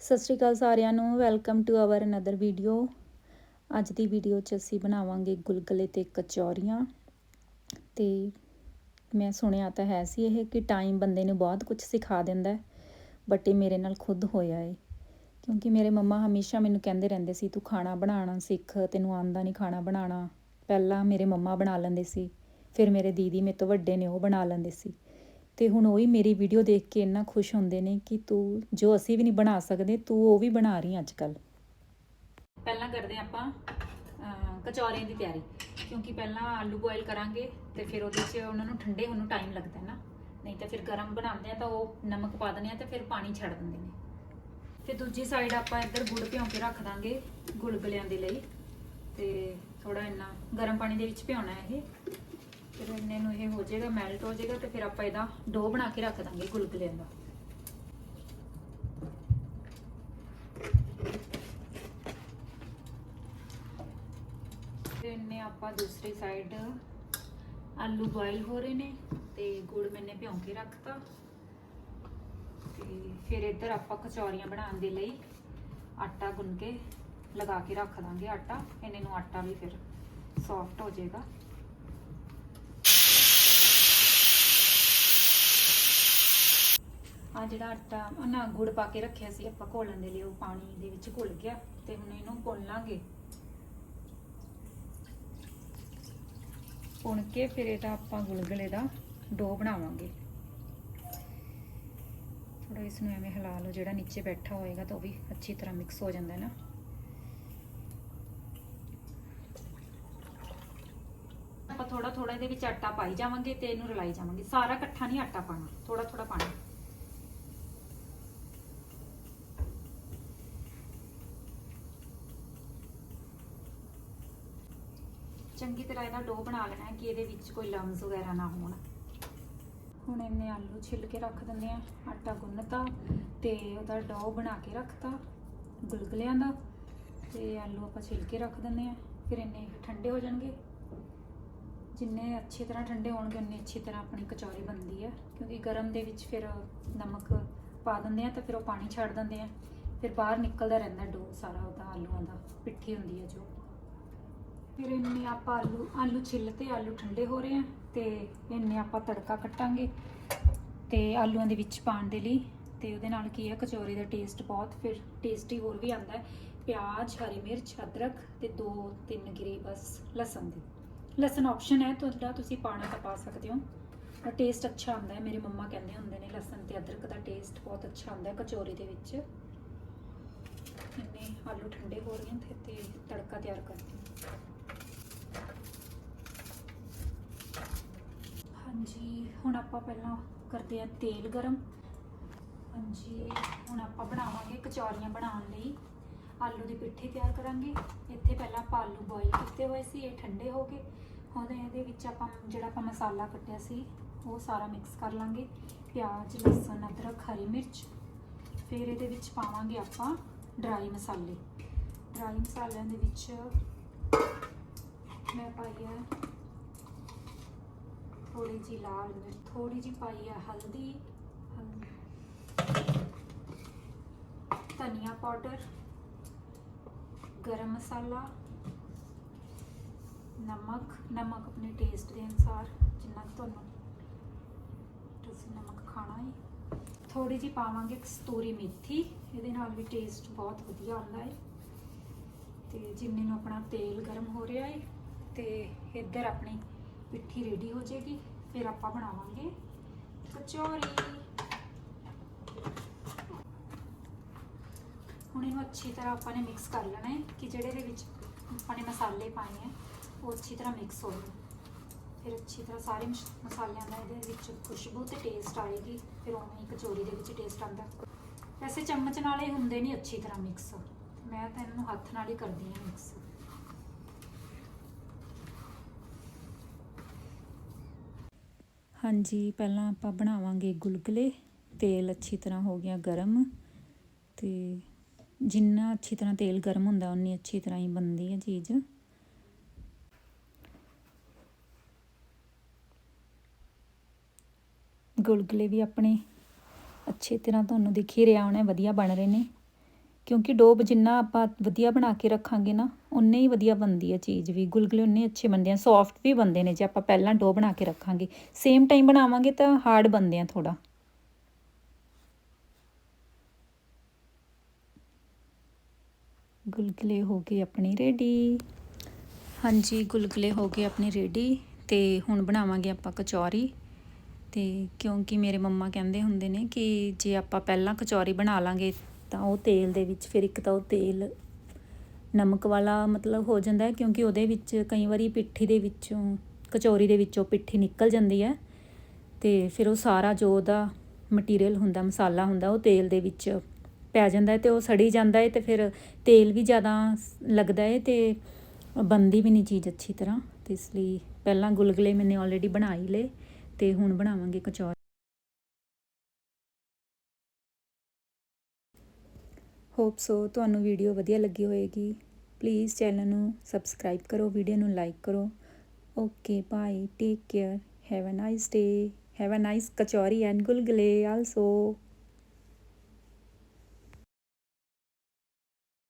ਸਤਿ ਸ਼੍ਰੀ ਅਕਾਲ ਸਾਰਿਆਂ ਨੂੰ welcome to our another video ਅੱਜ ਦੀ ਵੀਡੀਓ 'ਚ ਅਸੀਂ ਬਣਾਵਾਂਗੇ ਗੁਲਗੁਲੇ ਤੇ ਕਚੌਰੀਆਂ ਤੇ ਮੈਂ ਸੁਣਿਆ ਤਾਂ ਹੈ ਸੀ ਇਹ ਕਿ ਟਾਈਮ ਬੰਦੇ ਨੂੰ ਬਹੁਤ ਕੁਝ ਸਿਖਾ ਦਿੰਦਾ ਬਟ ਇਹ ਮੇਰੇ ਨਾਲ ਖੁਦ ਹੋਇਆ ਏ। ਕਿਉਂਕਿ ਮੇਰੇ ਮੰਮਾ ਹਮੇਸ਼ਾ ਮੈਨੂੰ ਕਹਿੰਦੇ ਰਹਿੰਦੇ ਸੀ, ਤੂੰ ਖਾਣਾ ਬਣਾਉਣਾ ਸਿੱਖ, ਤੈਨੂੰ ਆਂਦਾ ਨਹੀਂ ਖਾਣਾ ਬਣਾਉਣਾ। ਪਹਿਲਾਂ ਮੇਰੇ ਮੰਮਾ ਬਣਾ ਲੈਂਦੇ ਸੀ, ਫਿਰ ਮੇਰੇ ਦੀਦੀ ਮੇਰੇ ਤੋਂ ਵੱਡੇ ਨੇ ਉਹ ਬਣਾ ਲੈਂਦੇ ਸੀ। ਤੇ ਹੁਣ ਉਹ ਹੀ ਮੇਰੀ ਵੀਡੀਓ ਦੇਖ ਕੇ ਇੰਨਾ ਖੁਸ਼ ਹੁੰਦੇ ਨੇ ਕਿ ਤੂੰ ਜੋ ਅਸੀਂ ਵੀ ਨਹੀਂ ਬਣਾ ਸਕਦੇ ਤੂੰ ਉਹ ਵੀ ਬਣਾ ਰਹੀ ਅੱਜ ਕੱਲ ਪਹਿਲਾਂ ਕਰਦੇ ਹਾਂ ਆਪਾਂ ਅਹ, ਕਚੌਰੀਆਂ ਦੀ ਤਿਆਰੀ। ਕਿਉਂਕਿ ਪਹਿਲਾਂ ਆਲੂ ਬੋਇਲ ਕਰਾਂਗੇ ਤੇ ਫਿਰ ਉਹਦੇ 'ਚ ਉਹਨਾਂ ਨੂੰ ਠੰਡੇ ਹੋਣ ਨੂੰ ਟਾਈਮ ਲੱਗਦਾ ਨਾ। ਨਹੀਂ ਤਾਂ ਫਿਰ ਗਰਮ ਬਣਾਉਂਦੇ ਆ ਤਾਂ ਉਹ ਨਮਕ ਪਾ ਦਿੰਦੇ ਆ ਤੇ ਫਿਰ ਪਾਣੀ ਛੱਡ ਦਿੰਦੇ ਨੇ। ਤੇ ਦੂਜੀ ਸਾਈਡ ਆਪਾਂ ਇੱਧਰ ਗੁੜ ਭਿਉਂ ਕੇ ਰੱਖ ਦਾਂਗੇ ਗੁਲਗੁਲਿਆਂ ਦੇ ਲਈ। ਤੇ ਥੋੜਾ ਇੰਨਾ ਗਰਮ ਪਾਣੀ ਦੇ ਵਿੱਚ ਭਿਉਣਾ ਇਹ। ਫਿਰ ਇੰਨੇ ਨੂੰ ਇਹ ਹੋ ਜਾਏਗਾ ਮੈਲਟ ਹੋ ਜਾਏਗਾ ਤੇ ਫਿਰ ਆਪਾਂ ਇਹਦਾ ਡੋ ਬਣਾ ਕੇ ਰੱਖ ਦਾਂਗੇ ਗੁਲਗੁਲਿਆਂ ਦਾ। ਇੰਨੇ ਆਪਾਂ ਦੂਸਰੀ ਸਾਈਡ ਆਲੂ ਬੋਇਲ ਹੋ ਰਹੇ ਨੇ ਤੇ ਗੁੜ ਮੈਨੇ ਭਿਉਂ ਕੇ ਰੱਖਤਾ। ਤੇ ਫਿਰ ਇੱਧਰ ਆਪਾਂ ਕਚੌਰੀਆਂ ਬਣਾਉਣ ਦੇ ਲਈ ਆਟਾ ਗੁੰਨ ਕੇ ਲਗਾ ਕੇ ਰੱਖ ਦਾਂਗੇ ਆਟਾ। ਇਹਨੇ ਨੂੰ ਆਟਾ ਵੀ ਫਿਰ ਸੌਫਟ ਹੋ ਜਾਏਗਾ। ਆ ਜਿਹੜਾ ਆਟਾ ਉਹ ਨਾ ਗੁੜ ਪਾ ਕੇ ਰੱਖਿਆ ਸੀ, ਆਪਾਂ ਘੋਲਣ ਦੇ ਲਈ, ਉਹ ਪਾਣੀ ਦੇ ਵਿੱਚ ਘੁਲ ਗਿਆ ਤੇ ਹੁਣ ਇਹਨੂੰ ਭੁੰਨ ਲਾਂਗੇ। ਭੁੰਨ ਕੇ ਫਿਰ ਇਹਦਾ ਆਪਾਂ ਗੁਲਗੁਲੇ ਦਾ ਡੋ ਬਣਾਵਾਂਗੇ। ਥੋੜਾ ਇਸ ਨੂੰ ਐਵੇਂ ਹਿਲਾ ਲਓ, ਜਿਹੜਾ ਨੀਚੇ ਬੈਠਾ ਹੋਏਗਾ ਤਾਂ ਉਹ ਵੀ ਅੱਛੀ ਤਰ੍ਹਾਂ ਮਿਕਸ ਹੋ ਜਾਂਦਾ ਹੈ ਨਾ। ਆਪਾਂ ਥੋੜਾ ਥੋੜਾ ਇਹਦੇ ਵਿੱਚ ਆਟਾ ਪਾਈ ਜਾਵਾਂਗੇ ਤੇ ਇਹਨੂੰ ਰਲਾਈ ਜਾਵਾਂਗੇ। ਸਾਰਾ ਇਕੱਠਾ ਨਹੀਂ ਆਟਾ ਪਾਣਾ ਥੋੜਾ ਥੋੜਾ ਪਾਣਾ ਚੰਗੀ ਤਰ੍ਹਾਂ ਇਹਦਾ ਡੋ ਬਣਾ ਲੈਣਾ ਹੈ ਕਿ ਇਹਦੇ ਵਿੱਚ ਕੋਈ ਲਮਸ ਵਗੈਰਾ ਨਾ ਹੋਣ। ਹੁਣ ਇਹਨੇ ਆਲੂ ਛਿੱਲ ਕੇ ਰੱਖ ਦਿੰਦੇ ਆ, ਆਟਾ ਗੁੰਨਤਾ ਤੇ ਉਹਦਾ ਡੋ ਬਣਾ ਕੇ ਰੱਖਤਾ, ਗੁਲਗੁਲਿਆਂ ਦਾ ਤੇ ਆਲੂ ਆਪਾਂ ਛਿੱਲ ਕੇ ਰੱਖ ਦਿੰਦੇ ਆ, ਫਿਰ ਇਹਨੇ ਠੰਡੇ ਹੋ ਜਾਣਗੇ। ਜਿੰਨੇ ਅੱਛੀ ਤਰ੍ਹਾਂ ਠੰਡੇ ਹੋਣਗੇ, ਉਨੇ ਅੱਛੀ ਤਰ੍ਹਾਂ ਆਪਣੀ ਕਚੌਰੀ ਬਣਦੀ ਹੈ ਕਿਉਂਕਿ ਗਰਮ ਦੇ ਵਿੱਚ ਫਿਰ ਨਮਕ ਪਾ ਦਿੰਦੇ ਆ ਤਾਂ ਫਿਰ ਉਹ ਪਾਣੀ ਛੱਡ ਦਿੰਦੇ ਆ। ਫਿਰ ਬਾਹਰ ਨਿਕਲਦਾ ਰਹਿੰਦਾ ਡੋ ਸਾਰਾ, ਉਹਦਾ ਆਲੂਆਂ ਦਾ, ਪਿੱਠੀ ਹੁੰਦੀ ਹੈ ਜੋ। ਫਿਰ ਇੰਨੇ ਆਪਾਂ ਆਲੂ ਆਲੂ ਛਿੱਲ ਤੇ ਆਲੂ ਠੰਡੇ ਹੋ ਰਹੇ ਆ ਤੇ ਇੰਨੇ ਆਪਾਂ ਤੜਕਾ ਕੱਟਾਂਗੇ ਤੇ ਆਲੂਆਂ ਦੇ ਵਿੱਚ ਪਾਉਣ ਦੇ ਲਈ ਤੇ ਉਹਦੇ ਨਾਲ ਕੀ ਹੈ ਕਚੌਰੀ ਦਾ ਟੇਸਟ ਬਹੁਤ ਫਿਰ ਟੇਸਟੀ ਹੋਰ ਵੀ ਆਉਂਦਾ ਹੈ। ਪਿਆਜ਼, ਹਰੀ ਮਿਰਚ, ਅਦਰਕ ਤੇ ਦੋ ਤਿੰਨ ਗਿਰੀ ਬਸ ਲਸਣ ਦੀ। ਲਸਣ ਆਪਸ਼ਨ ਹੈ, ਤੁਹਾਡਾ ਤੁਸੀਂ ਪਾਣਾ ਤਾਂ ਪਾ ਸਕਦੇ ਹੋ। ਪਰ ਟੇਸਟ ਅੱਛਾ ਆਉਂਦਾ ਹੈ, ਮੇਰੇ ਮੰਮਾ ਕਹਿੰਦੇ ਹੁੰਦੇ ਨੇ ਲਸਣ ਤੇ ਅਦਰਕ ਦਾ ਟੇਸਟ ਬਹੁਤ ਅੱਛਾ ਆਉਂਦਾ ਹੈ ਕਚੌਰੀ ਦੇ ਵਿੱਚ। ਇੰਨੇ ਆਲੂ ਠੰਡੇ ਹੋ ਰਹੇ ਨੇ ਤੇ ਤੜਕਾ ਤਿਆਰ ਕਰਦੇ ਹਾਂ ਹਾਂਜੀ, ਹੁਣ ਆਪਾਂ ਪਹਿਲਾਂ ਕਰਦੇ ਆ ਤੇਲ ਗਰਮ। ਹਾਂਜੀ, ਹੁਣ ਆਪਾਂ ਬਣਾਵਾਂਗੇ ਕਚੌਰੀਆਂ ਬਣਾਉਣ ਲਈ। ਆਲੂ ਦੀ ਪਿੱਠੀ ਤਿਆਰ ਕਰਾਂਗੇ। ਇੱਥੇ ਪਹਿਲਾਂ ਆਪਾਂ ਆਲੂ ਬੋਇਲ ਕੀਤੇ ਹੋਏ ਸੀ, ਇਹ ਠੰਡੇ ਹੋ ਗਏ। ਹੁਣ ਇਹਦੇ ਵਿੱਚ ਆਪਾਂ ਜਿਹੜਾ ਆਪਾਂ ਮਸਾਲਾ ਕੱਟਿਆ ਸੀ, ਉਹ ਸਾਰਾ ਮਿਕਸ ਕਰ ਲਾਂਗੇ। ਪਿਆਜ਼, ਲਸਣ, ਅਦਰਕ, ਹਰੀ ਮਿਰਚ। ਫਿਰ ਇਹਦੇ ਵਿੱਚ ਪਾਵਾਂਗੇ ਆਪਾਂ ਡਰਾਈ ਮਸਾਲੇ। ਡਰਾਈ ਮਸਾਲਿਆਂ ਦੇ ਵਿੱਚ ਮੈਂ ਪਾਈ ਆ। ਥੋੜੀ ਜੀ ਲਾਲ ਮਿਰਚ ਥੋੜੀ ਜੀ ਪਾਈ ਹੈ ਹਲਦੀ। ਧਨੀਆ ਪਾਊਡਰ, ਗਰਮ ਮਸਾਲਾ, ਨਮਕ ਨਮਕ ਆਪਣੇ ਟੇਸਟ ਦੇ ਅਨੁਸਾਰ, ਜਿੰਨਾ ਤੁਹਾਨੂੰ ਤੁਸੀਂ ਨਮਕ ਖਾਣਾ ਹੈ ਥੋੜੀ ਜੀ ਪਾਵਾਂਗੇ ਕਸਤੂਰੀ ਮੇਥੀ, ਇਹਦੇ ਨਾਲ ਵੀ ਟੇਸਟ ਬਹੁਤ ਵਧੀਆ ਆਉਂਦਾ ਹੈ ਤੇ ਜਿੰਨੇ ਨੂੰ ਆਪਣਾ ਤੇਲ ਗਰਮ ਹੋ ਰਿਹਾ ਹੈ ਤੇ ਇੱਧਰ ਆਪਣੀ ਪਿੱਠੀ ਰੈਡੀ ਹੋ ਜਾਏਗੀ, ਫਿਰ ਆਪਾਂ ਬਣਾਵਾਂਗੇ ਕਚੌਰੀ। ਹੁਣ ਇਹਨੂੰ ਅੱਛੀ ਤਰ੍ਹਾਂ ਆਪਾਂ ਨੇ ਮਿਕਸ ਕਰ ਲੈਣਾ ਹੈ ਕਿ ਜਿਹੜੇ ਦੇ ਵਿੱਚ ਆਪਾਂ ਨੇ ਮਸਾਲੇ ਪਾਏ ਹੈ, ਉਹ ਅੱਛੀ ਤਰ੍ਹਾਂ ਮਿਕਸ ਹੋ ਜਾਣ। ਫਿਰ ਅੱਛੀ ਤਰ੍ਹਾਂ ਸਾਰੇ ਮਸ- ਮਸਾਲਿਆਂ ਦਾ ਇਹਦੇ ਵਿੱਚ ਖੁਸ਼ਬੂ ਤੇ ਟੇਸਟ ਆਏਗੀ, ਫਿਰ ਉਵੇਂ ਹੀ ਕਚੌਰੀ ਦੇ ਵਿੱਚ ਟੇਸਟ ਆਉਂਦਾ। ਵੈਸੇ ਚਮਚ ਨਾਲ ਇਹ ਹੁੰਦੇ ਨਹੀਂ ਅੱਛੀ ਤਰ੍ਹਾਂ ਮਿਕਸ ਮੈਂ ਤਾਂ ਇਹਨਾਂ ਨੂੰ ਹੱਥ ਨਾਲ ਹੀ ਕਰਦੀ ਹਾਂ ਮਿਕਸ ਹਾਂਜੀ, ਪਹਿਲਾਂ ਆਪਾਂ ਬਣਾਵਾਂਗੇ ਗੁਲਗੁਲੇ। ਤੇਲ ਅੱਛੀ ਤਰ੍ਹਾਂ ਹੋ ਗਿਆ ਗਰਮ ਤੇ ਜਿੰਨਾ ਅੱਛੀ ਤਰ੍ਹਾਂ ਤੇਲ ਗਰਮ ਹੁੰਦਾ ਉਨੀ ਅੱਛੀ ਤਰ੍ਹਾਂ ਹੀ ਬਣਦੀ ਹੈ ਚੀਜ਼। ਗੁਲਗੁਲੇ ਵੀ ਆਪਣੇ ਅੱਛੀ ਤਰ੍ਹਾਂ ਤੁਹਾਨੂੰ ਦਿਖ ਹੀ ਰਿਹਾ ਹੋਣਾ, ਵਧੀਆ ਬਣ ਰਹੇ ਨੇ। ਕਿਉਂਕਿ ਡੋਬ ਜਿੰਨਾ ਆਪਾਂ ਵਧੀਆ ਬਣਾ ਕੇ ਰੱਖਾਂਗੇ ਨਾ ਉਨੇ ਹੀ ਵਧੀਆ ਬਣਦੀ ਹੈ ਚੀਜ਼ ਵੀ। ਗੁਲਗੁਲੇ ਉਨੇ ਅੱਛੇ ਬਣਦੇ ਆ ਸੌਫਟ ਵੀ ਬਣਦੇ ਨੇ ਜੇ ਆਪਾਂ ਪਹਿਲਾਂ ਡੋ ਬਣਾ ਕੇ ਰੱਖਾਂਗੇ। ਸੇਮ ਟਾਈਮ ਬਣਾਵਾਂਗੇ ਤਾਂ ਹਾਰਡ ਬਣਦੇ ਆ ਥੋੜਾ ਗੁਲਗੁਲੇ ਹੋ ਗਏ ਆਪਣੇ ਰੈਡੀ ਹਾਂਜੀ, ਗੁਲਗੁਲੇ ਹੋ ਗਏ ਆਪਣੇ ਰੈਡੀ ਤੇ ਹੁਣ ਬਣਾਵਾਂਗੇ ਆਪਾਂ ਕਚੌਰੀ। ਤੇ ਕਿਉਂਕਿ ਮੇਰੇ ਮੰਮਾ ਕਹਿੰਦੇ ਹੁੰਦੇ ਨੇ ਕਿ ਜੇ ਆਪਾਂ ਪਹਿਲਾਂ ਕਚੌਰੀ ਬਣਾ ਲਾਂਗੇ ਤਾਂ ਉਹ ਤੇਲ ਦੇ ਵਿੱਚ ਫਿਰ ਇੱਕ ਤਾਂ ਉਹ ਤੇਲ ਨਮਕ ਵਾਲਾ ਮਤਲਬ ਹੋ ਜਾਂਦਾ ਹੈ, ਕਿਉਂਕਿ ਉਹਦੇ ਵਿੱਚ ਕਈ ਵਾਰੀ ਪਿੱਠੀ ਦੇ ਵਿੱਚੋਂ, ਕਚੌਰੀ ਦੇ ਵਿੱਚੋਂ ਪਿੱਠੀ ਨਿਕਲ ਜਾਂਦੀ ਹੈ ਤੇ ਫਿਰ ਉਹ ਸਾਰਾ ਜੋ ਉਹਦਾ ਮਟੀਰੀਅਲ ਹੁੰਦਾ, ਮਸਾਲਾ ਹੁੰਦਾ, ਉਹ ਤੇਲ ਦੇ ਵਿੱਚ ਪੈ ਜਾਂਦਾ ਹੈ ਤੇ ਉਹ ਸੜੀ ਜਾਂਦਾ ਹੈ ਤੇ ਫਿਰ ਤੇਲ ਵੀ ਜ਼ਿਆਦਾ ਲੱਗਦਾ ਹੈ ਤੇ ਬੰਦੀ ਵੀ ਨਹੀਂ ਚੀਜ਼ ਅੱਛੀ ਤਰ੍ਹਾਂ, ਤੇ ਇਸ ਲਈ ਪਹਿਲਾਂ ਗੁਲਗੁਲੇ ਮੈਨੇ ਆਲਰੇਡੀ ਬਣਾਈ ਲਏ ਤੇ ਹੁਣ ਬਣਾਵਾਂਗੇ ਕਚੌਰੀ। ਹੋਪ ਸੋ ਤੁਹਾਨੂੰ ਵੀਡੀਓ ਵਧੀਆ ਲੱਗੀ ਹੋਏਗੀ। ਪਲੀਜ਼ ਚੈਨਲ ਨੂੰ ਸਬਸਕ੍ਰਾਈਬ ਕਰੋ ਵੀਡੀਓ ਨੂੰ ਲਾਈਕ ਕਰੋ। Okay bye take care have a nice day have a nice kachori and gulgule also